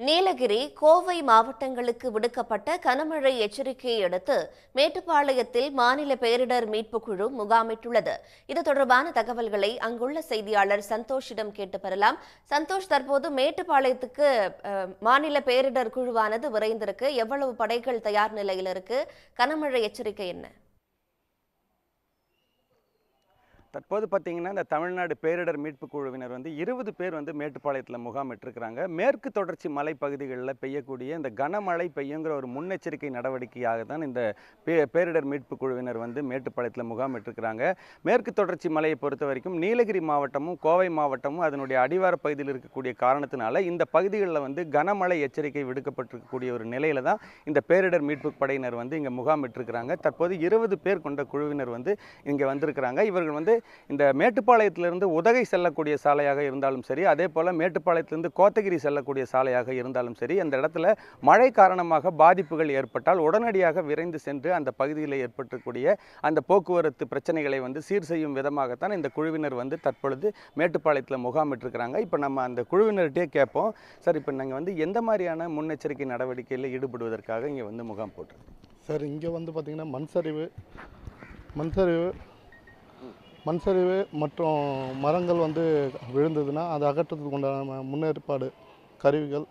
நீலகிரி கோவை மாவட்டங்களுக்கு விடுக்கப்பட்ட கனமழை எச்சரிக்கையை அடுத்து மேட்டுப்பாளையத்தில் மாநில பேரிடர் மீட்புக் குழு முகாமிட்டுள்ளது. இது தொடர்பான தகவல்களை அங்குள்ள செய்தியாளர் சந்தோஷிடம் கேட்டு பெறலாம். சந்தோஷ் தற்போது மேட்டுப்பாளையத்துக்கு மாநில பேரிடர் குழுவானது விரைந்திருக்கு. எவ்வளவு படைகள் தயார் நிலையில் இருக்கு? கனமழை எச்சரிக்கை என்ன? தற்போது பார்த்தீங்கன்னா இந்த தமிழ்நாடு பேரிடர் மீட்பு குழுவினர் வந்து இருபது பேர் வந்து மேட்டுப்பாளையத்தில் முகாமிட்டிருக்கிறாங்க மேற்கு தொடர்ச்சி மலை பகுதிகளில் பெய்யக்கூடிய இந்த கனமழை பெய்யுங்கிற ஒரு முன்னெச்சரிக்கை நடவடிக்கையாக தான் இந்த பே பேரிடர் மீட்பு குழுவினர் வந்து மேட்டுப்பாளையத்தில் முகாமிட்டிருக்கிறாங்க மேற்கு தொடர்ச்சி மலையை பொறுத்த வரைக்கும் நீலகிரி மாவட்டமும் கோவை மாவட்டமும் அதனுடைய அடிவார பகுதியில் இருக்கக்கூடிய காரணத்தினால இந்த பகுதிகளில் வந்து கனமழை எச்சரிக்கை விடுக்கப்பட்டிருக்கக்கூடிய ஒரு நிலையில தான் இந்த பேரிடர் மீட்பு படையினர் வந்து இங்கே முகாமிட்டிருக்கிறாங்க தற்போது இருபது பேர் கொண்ட குழுவினர் வந்து இங்கே வந்திருக்கிறாங்க. இவர்கள் வந்து இந்த மேட்டுப்பாளையத்திலிருந்து உதகை செல்லக்கூடிய சாலையாக இருந்தாலும் சரி அதே போல் மேட்டுப்பாளையத்திலிருந்து கோத்தகிரி செல்லக்கூடிய சாலையாக இருந்தாலும் சரி அந்த இடத்துல மழை காரணமாக பாதிப்புகள் ஏற்பட்டால் உடனடியாக விரைந்து சென்று அந்த பகுதியில் ஏற்பட்டக்கூடிய அந்த போக்குவரத்து பிரச்சனைகளை வந்து சீர் செய்யும் விதமாகத்தான் இந்த குழுவினர் வந்து தற்பொழுது மேட்டுப்பாளையத்தில் முகாமிட்டிருக்கிறாங்க இப்போ நம்ம அந்த குழுவினர்கிட்டே கேட்போம். சார் இப்போ நாங்கள் வந்து எந்த மாதிரியான முன்னெச்சரிக்கை நடவடிக்கையில் ஈடுபடுவதற்காக இங்கே வந்து முகாம் போட்டிருக்கோம்? சார் இங்கே வந்து பார்த்திங்கன்னா மண் சரிவு மண் சரிவு மண் சரிவு மற்றும் மரங்கள் வந்து விழுந்ததுன்னா அதை அகற்றத்துக்கு உண்டான முன்னேற்பாடு கருவிகள்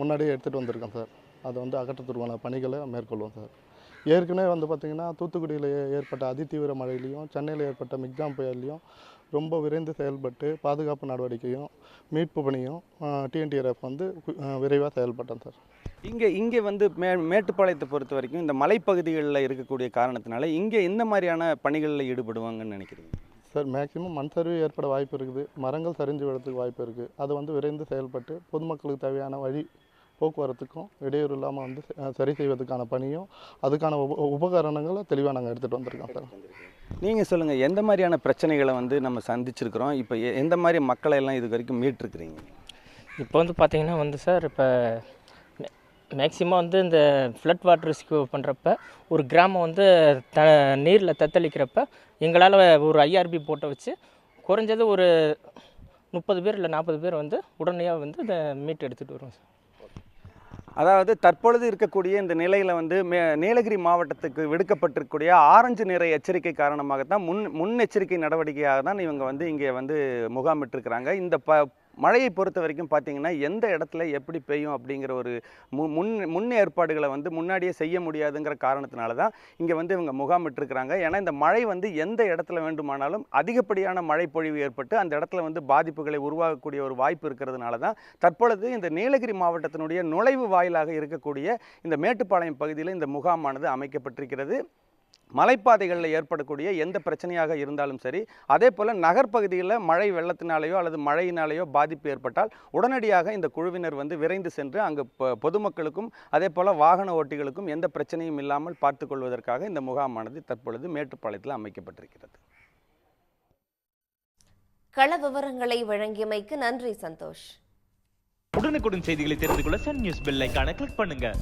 முன்னாடியே எடுத்துகிட்டு வந்திருக்கோம் சார். அதை வந்து அகற்றத்துக்கான பணிகளை மேற்கொள்வோம் சார். ஏற்கனவே வந்து பார்த்திங்கன்னா தூத்துக்குடியில் ஏற்பட்ட அதிதீவிர மழையிலையும் சென்னையில் ஏற்பட்ட மிக்ஜாம் புயல்லையும் ரொம்ப விரைந்து செயல்பட்டு பாதுகாப்பு நடவடிக்கையும் மீட்பு பணியும் டிஎன்டிஆர்எஃப் வந்து விரைவாக செயல்பட்டோம் சார். இங்கே இங்கே வந்து மே மேட்டுப்பாளையத்தை பொறுத்த வரைக்கும் இந்த மலைப்பகுதிகளில் இருக்கக்கூடிய காரணத்தினால இங்கே எந்த மாதிரியான பணிகளில் ஈடுபடுவாங்கன்னு நினைக்கிறீங்க? சார் மேக்ஸிமம் மண் சரிவு ஏற்பட வாய்ப்பு இருக்குது. மரங்கள் சரிஞ்சு விடுறதுக்கு வாய்ப்பு இருக்குது அது வந்து விரைந்து செயல்பட்டு பொதுமக்களுக்கு தேவையான வழி போக்குவரத்துக்கும் இடையூறு இல்லாமல் வந்து சரி செய்வதற்கான பணியும் அதுக்கான உப உபகரணங்களை தெளிவாக நாங்கள் எடுத்துகிட்டு வந்திருக்கோம் சார். நீங்கள் சொல்லுங்கள் எந்த மாதிரியான பிரச்சனைகளை வந்து நம்ம சந்திச்சிருக்கிறோம்? இப்போ எ- எந்த மாதிரி மக்களை எல்லாம் இது வரைக்கும் மீட்டிருக்கிறீங்க? இப்போ வந்து பார்த்தீங்கன்னா வந்து சார் இப்போ மேக்ஸிமம் வந்து இந்த ஃப்ளட் வாட்டர் ரெஸ்க்யூ பண்ணுறப்ப ஒரு கிராமம் வந்து த நீரில் தத்தளிக்கிறப்ப எங்களால் ஒரு ஐஆர்பி போட்டை வச்சு குறைஞ்சது ஒரு முப்பது பேர் இல்லை நாற்பது பேர் வந்து உடனடியாக வந்து இதை மீட் எடுத்துகிட்டு வருவோம் சார். அதாவது தற்பொழுது இருக்கக்கூடிய இந்த நிலையில் வந்து மே நீலகிரி மாவட்டத்துக்கு விடுக்கப்பட்டிருக்கக்கூடிய ஆரஞ்சு நிற எச்சரிக்கை காரணமாக தான் முன் முன்னெச்சரிக்கை நடவடிக்கையாக தான் இவங்க வந்து இங்கே வந்து முகாமிட்டிருக்கிறாங்க. இந்த ப மழையை பொறுத்த வரைக்கும் பார்த்தீங்கன்னா எந்த இடத்துல எப்படி பெய்யும் அப்படிங்கிற ஒரு மு முன் முன் ஏற்பாடுகளை வந்து முன்னாடியே செய்ய முடியாதுங்கிற காரணத்தினால தான் இங்கே வந்து இவங்க முகாமிட்டிருக்கிறாங்க ஏன்னா இந்த மழை வந்து எந்த இடத்துல வேண்டுமானாலும் அதிகப்படியான மழை பொழிவு ஏற்பட்டு அந்த இடத்துல வந்து பாதிப்புகளை உருவாகக்கூடிய ஒரு வாய்ப்பு இருக்கிறதுனால தான் தற்பொழுது இந்த நீலகிரி மாவட்டத்தினுடைய நுழைவு வாயிலாக இருக்கக்கூடிய இந்த மேட்டுப்பாளையம் பகுதியில் இந்த முகாமானது அமைக்கப்பட்டிருக்கிறது. மலைப்பாதைகளில் ஏற்படக்கூடிய எந்த பிரச்சனையாக இருந்தாலும் சரி அதே போல் நகர்ப்பகுதியில் மழை வெள்ளத்தினாலேயோ அல்லது மழையினாலேயோ பாதிப்பு ஏற்பட்டால் உடனடியாக இந்த குழுவினர் வந்து விரைந்து சென்று அங்கு பொ- பொதுமக்களுக்கும் அதே போல் வாகன ஓட்டிகளுக்கும் எந்த பிரச்சனையும் இல்லாமல் பார்த்துக்கொள்வதற்காக இந்த முகாமானது தற்பொழுது மேட்டுப்பாளையத்தில் அமைக்கப்பட்டிருக்கிறது. கள விவரங்களை வழங்கியமைக்கு நன்றி சந்தோஷ். உடனுக்குடன் செய்திகளை தெரிந்து கொள்ள சன் நியூஸ் பெல் ஐகானை கிளிக் பண்ணுங்க.